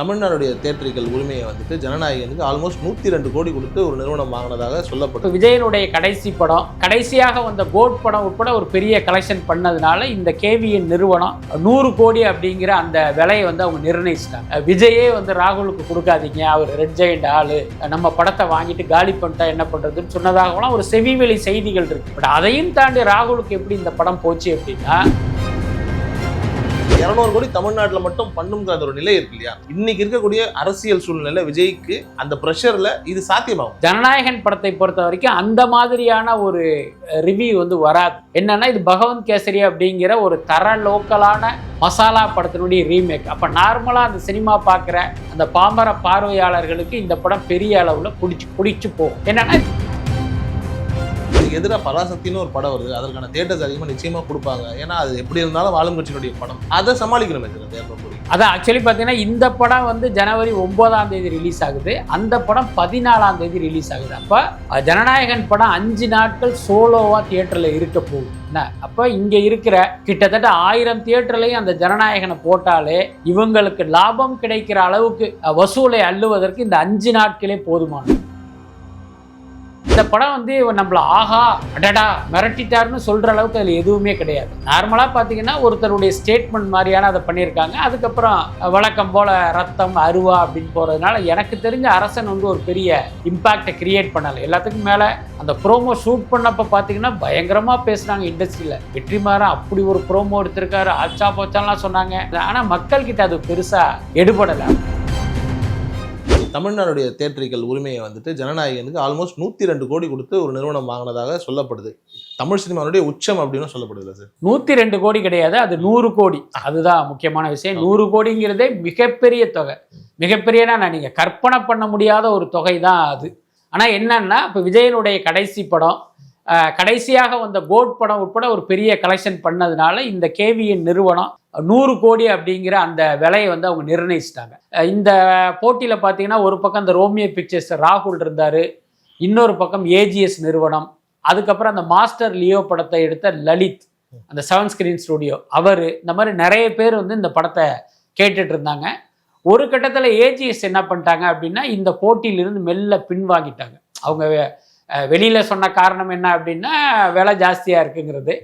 தமிழ்நாடுடைய தேட்டரிகள் உரிமையை வந்துட்டு ஜனநாயகனுக்கு ஆல்மோஸ்ட் நூற்றி ரெண்டு கோடி கொடுத்து ஒரு நிறுவனம் வாங்கினதாக சொல்லப்பட்டது. விஜயனுடைய கடைசி படம் கடைசியாக வந்த கோட் படம் உட்பட ஒரு பெரிய கலெக்ஷன் பண்ணதுனால இந்த கேவிஎன் நிறுவனம் நூறு கோடி அப்படிங்கிற அந்த விலையை வந்து அவங்க நிர்ணயிச்சிட்டாங்க. விஜயே வந்து ராகுலுக்கு கொடுக்காதீங்க அவர் ரெட் ஜெயண்ட் ஆளு. நம்ம படத்தை வாங்கிட்டு காலி பண்ணிட்டா என்ன பண்றதுன்னு சொன்னதாகலாம் ஒரு செவிவெளி செய்திகள் இருக்கு. பட் அதையும் தாண்டி ராகுலுக்கு எப்படி இந்த படம் போச்சு அப்படின்னா இரநூறு கோடி தமிழ்நாட்டில் மட்டும் பண்ணுங்கிற ஒரு நிலை இருக்கு இல்லையா? இன்னைக்கு இருக்கக்கூடிய அரசியல் சூழ்நிலை விஜய்க்கு அந்த ப்ரெஷர்ல இது சாத்தியமாகும். ஜனநாயகன் படத்தை பொறுத்த வரைக்கும் அந்த மாதிரியான ஒரு ரிவ்யூ வந்து வராது. என்னன்னா இது பகவந்த் கேசரி அப்படிங்கிற ஒரு தர லோக்கலான மசாலா படத்தினுடைய ரீமேக் அப்போ நார்மலாக அந்த சினிமா பார்க்குற அந்த பாம்பர பார்வையாளர்களுக்கு இந்த படம் பெரிய அளவில் பிடிச்சி பிடிச்சி போகும். என்னன்னா இதுக்கு எதிராக பராசக்தின்னு ஒரு படம் வருது. அதற்கான தேட்டர்ஸ் அதிகமாக நிச்சயமாக கொடுப்பாங்க. ஏன்னா அது எப்படி இருந்தாலும் ஆளும் கட்சியினுடைய படம். அதை சமாளிக்கணும் அதான் ஆக்சுவலி பார்த்தீங்கன்னா இந்த படம் வந்து ஜனவரி ஒன்பதாம் தேதி ரிலீஸ் ஆகுது. அந்த படம் பதினாலாம் தேதி ரிலீஸ் ஆகுது. அப்போ ஜனநாயகன் படம் அஞ்சு நாட்கள் சோலோவாக தியேட்டரில் இருக்க போகுது. என்ன? அப்போ இங்கே இருக்கிற கிட்டத்தட்ட ஆயிரம் தியேட்டர்லையும் அந்த ஜனநாயகனை போட்டாலே இவங்களுக்கு லாபம் கிடைக்கிற அளவுக்கு வசூலை அள்ளுவதற்கு இந்த அஞ்சு நாட்களே போதுமானது. இந்த படம் வந்து நம்மளை ஆஹா அடடா மிரட்டிட்டாருன்னு சொல்கிற அளவுக்கு அதில் எதுவுமே கிடையாது. நார்மலாக பார்த்தீங்கன்னா ஒருத்தருடைய ஸ்டேட்மெண்ட் மாதிரியான அதை பண்ணியிருக்காங்க. அதுக்கப்புறம் வழக்கம் போல் ரத்தம் அருவா அப்படின்னு போகிறதுனால எனக்கு தெரிஞ்ச அரசன் வந்து ஒரு பெரிய இம்பாக்டை கிரியேட் பண்ணலை. எல்லாத்துக்கும் மேலே அந்த ப்ரோமோ ஷூட் பண்ணப்போ பார்த்தீங்கன்னா பயங்கரமாக பேசுனாங்க இண்டஸ்ட்ரியில் வெற்றிமாறன் அப்படி ஒரு ப்ரோமோ எடுத்திருக்காரு. ஆச்சா போச்சாலாம் சொன்னாங்க. ஆனால் மக்கள்கிட்ட அது பெருசாக எடுபடலை. தமிழ்நாடுடைய தேட்டரிக்கல் உரிமையை வந்துட்டு ஜனநாயகனுக்கு ஆல்மோஸ்ட் நூற்றி ரெண்டு கோடி கொடுத்து ஒரு நிறுவனம் வாங்கினதாக சொல்லப்படுது. தமிழ் சினிமாவுடைய உச்சம் அப்படின்னு சொல்லப்படுது சார்? நூற்றி ரெண்டு கோடி கிடையாது அது நூறு கோடி. அதுதான் முக்கியமான விஷயம். நூறு கோடிங்கிறதே மிகப்பெரிய தொகை. மிகப்பெரியனா நான் நீங்கள் கற்பனை பண்ண முடியாத ஒரு தொகை தான் அது. ஆனால் என்னன்னா இப்போ விஜயனுடைய கடைசி படம் கடைசியாக வந்த கோட் படம் உட்பட ஒரு பெரிய கலெக்ஷன் பண்ணதுனால இந்த கேவிஎன் நிறுவனம் நூறு கோடி அப்படிங்கிற அந்த விலையை வந்து அவங்க நிர்ணயிச்சிட்டாங்க. இந்த போட்டியில் பார்த்தீங்கன்னா ஒரு பக்கம் இந்த ரோமியோ பிக்சர்ஸ் ராகுல் இருந்தார் இன்னொரு பக்கம் ஏஜிஎஸ் நிறுவனம் அதுக்கப்புறம் அந்த மாஸ்டர் லியோ படத்தை எடுத்த லலித் அந்த செவன் ஸ்கிரீன் ஸ்டுடியோ அவர் இந்த மாதிரி நிறைய பேர் வந்து இந்த படத்தை கேட்டுட்டு இருந்தாங்க. ஒரு கட்டத்தில் ஏஜிஎஸ் என்ன பண்ணிட்டாங்க அப்படின்னா இந்த போட்டியிலிருந்து மெல்ல பின்வாங்கிட்டாங்க. அவங்க வெளியில் சொன்ன காரணம் என்ன அப்படின்னா விலை ஜாஸ்தியாக இருக்குங்கிறது.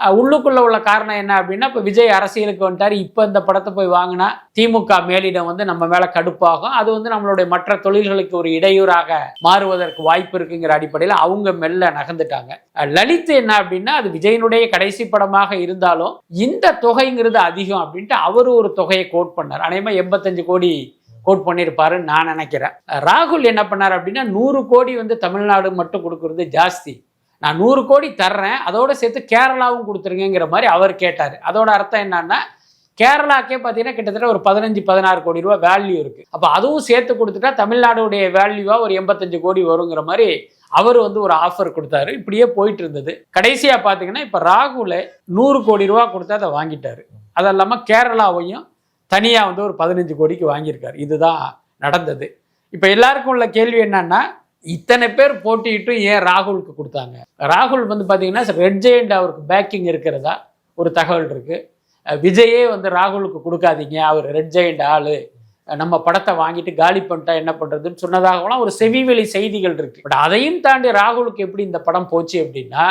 உள்ளுக்குள்ளே உள்ள காரணம் என்ன அப்படின்னா இப்போ விஜய் அரசியலுக்கு வந்துட்டார் இப்போ இந்த படத்தை போய் வாங்கினா திமுக மேலிடம் வந்து நம்ம மேலே கடுப்பாகும். அது வந்து நம்மளுடைய மற்ற தொழில்களுக்கு ஒரு இடையூறாக மாறுவதற்கு வாய்ப்பு இருக்குங்கிற அடிப்படையில் அவங்க மெல்ல நகர்ந்துட்டாங்க. லலித் என்ன அப்படின்னா அது விஜயனுடைய கடைசி படமாக இருந்தாலும் இந்த தொகைங்கிறது அதிகம் அப்படின்ட்டு அவர் ஒரு தொகையை கோட் பண்ணார். அநேகமாக எண்பத்தஞ்சு கோடி கோட் பண்ணியிருப்பாருன்னு நான் நினைக்கிறேன். ராகுல் என்ன பண்ணார் அப்படின்னா நூறு கோடி வந்து தமிழ்நாடு மட்டும் கொடுக்கறது ஜாஸ்தி. நான் நூறு கோடி தர்றேன் அதோட சேர்த்து கேரளாவும் கொடுத்துருங்கிற மாதிரி அவர் கேட்டார். அதோட அர்த்தம் என்னன்னா கேரளாக்கே பார்த்தீங்கன்னா கிட்டத்தட்ட ஒரு பதினஞ்சு பதினாறு கோடி ரூபா வேல்யூ இருக்குது அப்போ அதுவும் சேர்த்து கொடுத்துட்டா தமிழ்நாடுடைய வேல்யூவாக ஒரு எண்பத்தஞ்சு கோடி வருங்கிற மாதிரி அவர் வந்து ஒரு ஆஃபர் கொடுத்தாரு. இப்படியே போயிட்டு இருந்தது. கடைசியாக பார்த்தீங்கன்னா இப்போ ராகுல நூறு கோடி ரூபா கொடுத்து அதை வாங்கிட்டாரு. அது இல்லாமல் கேரளாவையும் தனியாக வந்து ஒரு பதினஞ்சு கோடிக்கு வாங்கியிருக்காரு. இதுதான் நடந்தது. இப்போ எல்லாருக்கும் உள்ள கேள்வி என்னன்னா இத்தனை பேர் போட்டியிட்டு ஏன் ராகுலுக்கு கொடுத்தாங்க? ராகுல் வந்து பார்த்தீங்கன்னா ரெட் ஜெயண்ட் அவருக்கு பேக்கிங் இருக்கிறதா? ஒரு தகவல் இருக்கு. விஜயே வந்து ராகுலுக்கு கொடுக்காதீங்க அவர் ரெட் ஜெயண்ட் ஆளு. நம்ம படத்தை வாங்கிட்டு காலி பண்ணிட்டா என்ன பண்ணுறதுன்னு சொன்னதாகலாம் ஒரு செவிவெளி செய்திகள் இருக்கு. பட் அதையும் தாண்டி ராகுலுக்கு எப்படி இந்த படம் போச்சு அப்படின்னா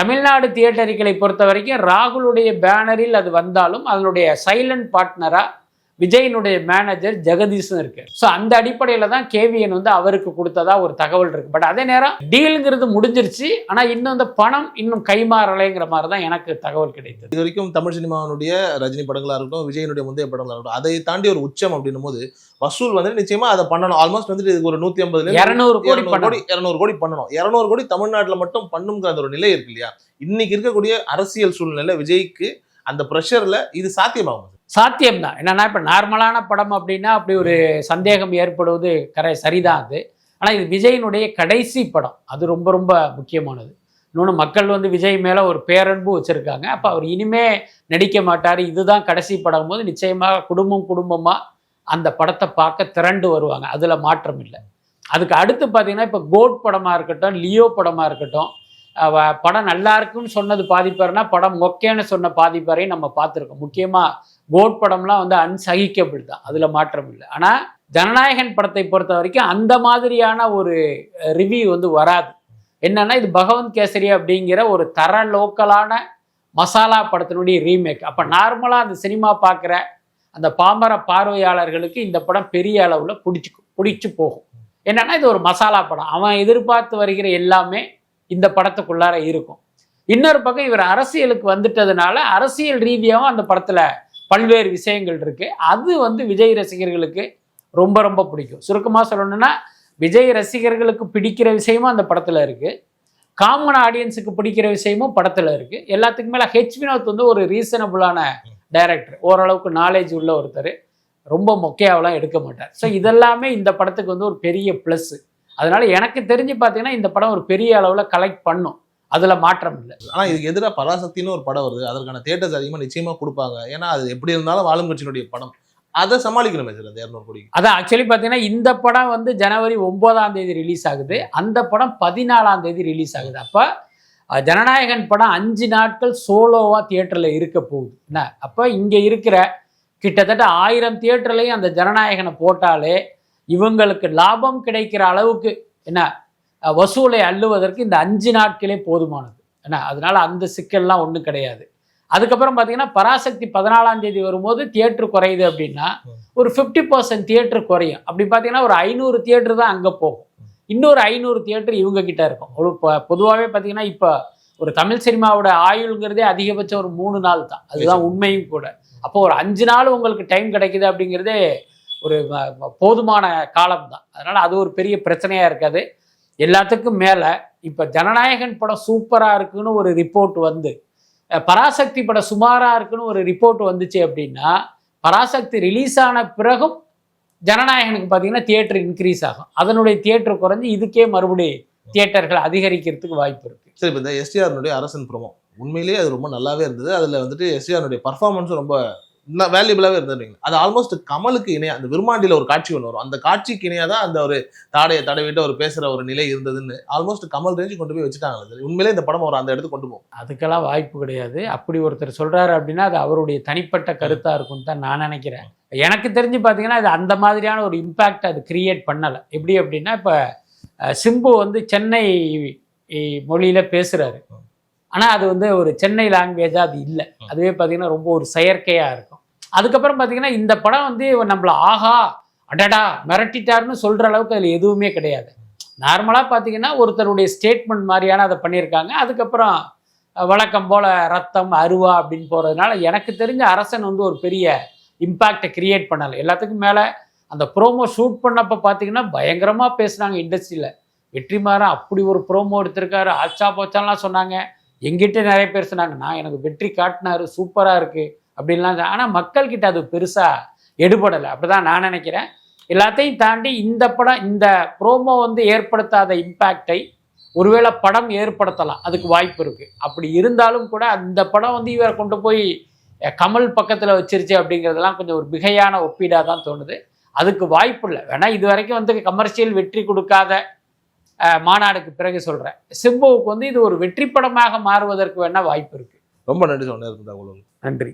தமிழ்நாடு தியேட்டரிகளை பொறுத்த வரைக்கும் ராகுலுடைய பேனரில் அது வந்தாலும் அதனுடைய சைலண்ட் பார்ட்னராக விஜயனுடைய மேனேஜர் ஜெகதீஷும் இருக்கு ஸோ அந்த அடிப்படையில் தான் கேவிஎன் வந்து அவருக்கு கொடுத்ததா ஒரு தகவல் இருக்கு. பட் அதே நேரம் டீலுங்கிறது முடிஞ்சிருச்சு. ஆனால் இன்னும் இந்த பணம் இன்னும் கைமாறலைங்கிற மாதிரி தான் எனக்கு தகவல் கிடைத்தது. இது வரைக்கும் தமிழ் சினிமாவினுடைய ரஜினி படங்களா இருக்கட்டும் விஜயனுடைய முந்தைய படங்களா இருக்கட்டும் அதை தாண்டி ஒரு உச்சம் அப்படின்னும் போது வசூல் வந்துட்டு நிச்சயமா அதை பண்ணணும். ஆல்மோஸ்ட் வந்துட்டு இதுக்கு ஒரு நூத்தி ஐம்பதுல இரநூறு கோடி கோடி இரநூறு கோடி பண்ணணும். இரநூறு கோடி தமிழ்நாட்டுல மட்டும் பண்ணுங்கிற அந்த ஒரு நிலை இருக்கு இல்லையா? இன்னைக்கு இருக்கக்கூடிய அரசியல் சூழ்நிலை விஜய்க்கு அந்த ப்ரெஷர்ல இது சாத்தியமாகும். சாத்தியம்தான். என்னன்னா இப்போ நார்மலான படம் அப்படின்னா அப்படி ஒரு சந்தேகம் ஏற்படுவது கரை சரிதான் அது. ஆனால் இது விஜயினுடைய கடைசி படம். அது ரொம்ப ரொம்ப முக்கியமானது. இன்னொன்று மக்கள் வந்து விஜய் மேலே ஒரு பேரன்பு வச்சுருக்காங்க. அப்போ அவர் இனிமே நடிக்க மாட்டார். இதுதான் கடைசி படம் போது நிச்சயமாக குடும்பம் குடும்பமாக அந்த படத்தை பார்க்க திரண்டு வருவாங்க. அதில் மாற்றம் இல்லை. அதுக்கு அடுத்து பார்த்தீங்கன்னா இப்போ கோட் படமாக இருக்கட்டும் லியோ படமாக இருக்கட்டும் படம் நல்லா இருக்குன்னு சொன்னது பாதிப்பாருன்னா படம் மொக்கேன்னு சொன்ன பாதிப்பாரையும் நம்ம பார்த்துருக்கோம். முக்கியமாக கோட் படம்லாம் வந்து அன்சகிக்கபிள் தான் அதில் மாற்றம் இல்லை. ஆனால் ஜனநாயகன் படத்தை பொறுத்த வரைக்கும் அந்த மாதிரியான ஒரு ரிவ்யூ வந்து வராது. என்னன்னா இது பகவந்த் கேசரி அப்படிங்கிற ஒரு தர லோக்கலான மசாலா படத்தினுடைய ரீமேக் அப்போ நார்மலாக அந்த சினிமா பார்க்குற அந்த பாமர பார்வையாளர்களுக்கு இந்த படம் பெரிய அளவில் பிடிச்சி பிடிச்சி போகும். என்னன்னா இது ஒரு மசாலா படம். அவன் எதிர்பார்த்து வருகிற எல்லாமே இந்த படத்துக்குள்ளார இருக்கும். இன்னொரு பக்கம் இவர் அரசியலுக்கு வந்துட்டதுனால அரசியல் ரீதியாகவும் அந்த படத்தில் பல்வேறு விஷயங்கள் இருக்கு. அது வந்து விஜய் ரசிகர்களுக்கு ரொம்ப ரொம்ப பிடிக்கும். சுருக்கமாக சொல்லணும்னா விஜய் ரசிகர்களுக்கு பிடிக்கிற விஷயமும் அந்த படத்தில் இருக்கு. காமன் ஆடியன்ஸுக்கு பிடிக்கிற விஷயமும் படத்தில் இருக்கு. எல்லாத்துக்கு மேலே ஹெச் வினோத் வந்து ஒரு ரீசனபுளான டைரக்டர். ஓரளவுக்கு நாலேஜ் உள்ள ஒருத்தர். ரொம்ப மொக்கையாவெல்லாம் எடுக்க மாட்டார். ஸோ இதெல்லாமே இந்த படத்துக்கு வந்து ஒரு பெரிய ப்ளஸ்ஸு அதனால எனக்கு தெரிஞ்சு பார்த்தீங்கன்னா இந்த படம் ஒரு பெரிய அளவில் கலெக்ட் பண்ணும். அதில் மாற்றம் இல்லை. ஆனா இதுக்கு எதிராக பராசக்தின்னு ஒரு படம் வருது. அதற்கான தேட்டர்ஸ் அதிகமா நிச்சயமா கொடுப்பாங்க. ஏன்னா அது எப்படி இருந்தாலும் கட்சியினுடைய படம். அதை சமாளிக்கணுமே சார் அந்த இரநூறு கோடி அதான் ஆக்சுவலி பார்த்தீங்கன்னா இந்த படம் வந்து ஜனவரி ஒன்பதாம் தேதி ரிலீஸ் ஆகுது. அந்த படம் பதினாலாம் தேதி ரிலீஸ் ஆகுது. அப்போ ஜனநாயகன் படம் அஞ்சு நாட்கள் சோலோவாக தியேட்டரில் இருக்க போகுது. என்ன? அப்போ இங்கே இருக்கிற கிட்டத்தட்ட ஆயிரம் தியேட்டர்லையும் அந்த ஜனநாயகனை போட்டாலே இவங்களுக்கு லாபம் கிடைக்கிற அளவுக்கு என்ன வசூலை அள்ளுவதற்கு இந்த அஞ்சு நாட்களே போதுமானது. என்ன அதனால அந்த சிக்கல்லாம் ஒன்றும் கிடையாது. அதுக்கப்புறம் பார்த்தீங்கன்னா பராசக்தி பதினாலாம் தேதி வரும்போது தியேட்டர் குறையுது அப்படின்னா ஒரு ஃபிஃப்டி பர்சன்ட் தியேட்டர் குறையும். அப்படி பார்த்தீங்கன்னா ஒரு ஐநூறு தியேட்டர் தான் அங்கே போகும். இன்னொரு ஐநூறு தியேட்டர் இவங்க கிட்ட இருக்கும். ஒரு பொதுவாகவே பார்த்தீங்கன்னா இப்போ ஒரு தமிழ் சினிமாவோட ஆயுள்ங்கிறதே அதிகபட்சம் ஒரு மூணு நாள் தான். அதுதான் உண்மையும் கூட. அப்போ ஒரு அஞ்சு நாள் உங்களுக்கு டைம் கிடைக்குது அப்படிங்கிறதே ஒரு போதுமான காலம் தான் அதனால் அது ஒரு பெரிய பிரச்சனையாக இருக்காது. எல்லாத்துக்கும் மேலே இப்போ ஜனநாயகன் படம் சூப்பராக இருக்குன்னு ஒரு ரிப்போர்ட் வந்து பராசக்தி படம் சுமாராக இருக்குன்னு ஒரு ரிப்போர்ட் வந்துச்சு அப்படின்னா பராசக்தி ரிலீஸ் ஆன பிறகும் ஜனநாயகனுக்கு பார்த்தீங்கன்னா தியேட்டர் இன்க்ரீஸ் ஆகும். அதனுடைய தியேட்டர் குறைஞ்சு இதுக்கே மறுபடியும் தியேட்டர்கள் அதிகரிக்கிறதுக்கு வாய்ப்பு இருக்கு. சரி இப்போ இந்த எஸ்டிஆர்னுடைய அரசன் ப்ரோமோ உண்மையிலேயே அது ரொம்ப நல்லாவே இருந்தது. அதில் வந்துட்டு எஸ்டிஆர்னுடைய பர்ஃபார்மன்ஸும் ரொம்ப வேல்யூபிளாகவே இருந்தது அது ஆல்மோஸ்ட் கமலுக்கு இணையா அந்த விருமாண்டியில் ஒரு காட்சி ஒன்று வரும். அந்த காட்சிக்கு இணையாக தான் அந்த ஒரு தாடையை தடவிட்டு ஒரு பேசுகிற ஒரு நிலை இருந்ததுன்னு ஆல்மோஸ்ட் கமல் ரேஞ்சு கொண்டு போய் வச்சுட்டாங்க அது உண்மையிலே இந்த படம் ஒரு அந்த இடத்துக்கு கொண்டு போகும். அதுக்கெல்லாம் வாய்ப்பு கிடையாது. அப்படி ஒருத்தர் சொல்றாரு அப்படின்னா அது அவருடைய தனிப்பட்ட கருத்தா இருக்கும்னு தான் நான் நினைக்கிறேன். எனக்கு தெரிஞ்சு பார்த்தீங்கன்னா இது அந்த மாதிரியான ஒரு இம்பேக்ட் அது கிரியேட் பண்ணலை. எப்படி அப்படின்னா இப்போ சிம்பு வந்து சென்னை மொழியில பேசுறாரு. ஆனால் அது வந்து ஒரு சென்னை லாங்குவேஜாக அது இல்லை. அதுவே பார்த்தீங்கன்னா ரொம்ப ஒரு செயற்கையாக இருக்கும். அதுக்கப்புறம் பார்த்தீங்கன்னா இந்த படம் வந்து நம்மள ஆஹா அடடா மிரட்டிட்டாருன்னு சொல்கிற அளவுக்கு அதில் எதுவுமே கிடையாது. நார்மலாக பார்த்தீங்கன்னா ஒருத்தருடைய ஸ்டேட்மெண்ட் மாதிரியான அதை பண்ணியிருக்காங்க. அதுக்கப்புறம் வழக்கம் போல் ரத்தம் அருவா அப்படின்னு போகிறதுனால எனக்கு தெரிஞ்ச அரசன் வந்து ஒரு பெரிய இம்பேக்டை கிரியேட் பண்ணலை. எல்லாத்துக்கும் மேலே அந்த ப்ரோமோ ஷூட் பண்ணப்போ பார்த்தீங்கன்னா பயங்கரமாக பேசுனாங்க இண்டஸ்ட்ரியில் வெற்றிமாறன் அப்படி ஒரு ப்ரோமோ எடுத்திருக்காரு. ஆச்சா போச்சாலாம் சொன்னாங்க. எங்கிட்ட நிறைய பேர் சொன்னாங்க நான் எனக்கு வெற்றி காட்டினாரு சூப்பராக இருக்குது அப்படின்லாம் ஆனால் மக்கள்கிட்ட அது பெருசாக எடுபடலை. அப்படி தான் நான் நினைக்கிறேன். எல்லாத்தையும் தாண்டி இந்த படம் இந்த ப்ரோமோ வந்து ஏற்படுத்தாத இம்பேக்டை ஒருவேளை படம் ஏற்படுத்தலாம். அதுக்கு வாய்ப்பு இருக்குது அப்படி இருந்தாலும் கூட அந்த படம் வந்து இவரை கொண்டு போய் கமல் பக்கத்தில் வச்சிருச்சு அப்படிங்கிறதெல்லாம் கொஞ்சம் ஒரு மிகையான ஒப்பீடாக தான் தோணுது. அதுக்கு வாய்ப்பு இல்லை. வேணால் இது வரைக்கும் வந்து கமர்ஷியல் வெற்றி கொடுக்காத மாநாடுக்கு பிறகு சொல்கிறேன் சிம்புவுக்கு வந்து இது ஒரு வெற்றி படமாக மாறுவதற்கு வேணா வாய்ப்பு இருக்குது ரொம்ப நன்றி சொன்னது நன்றி.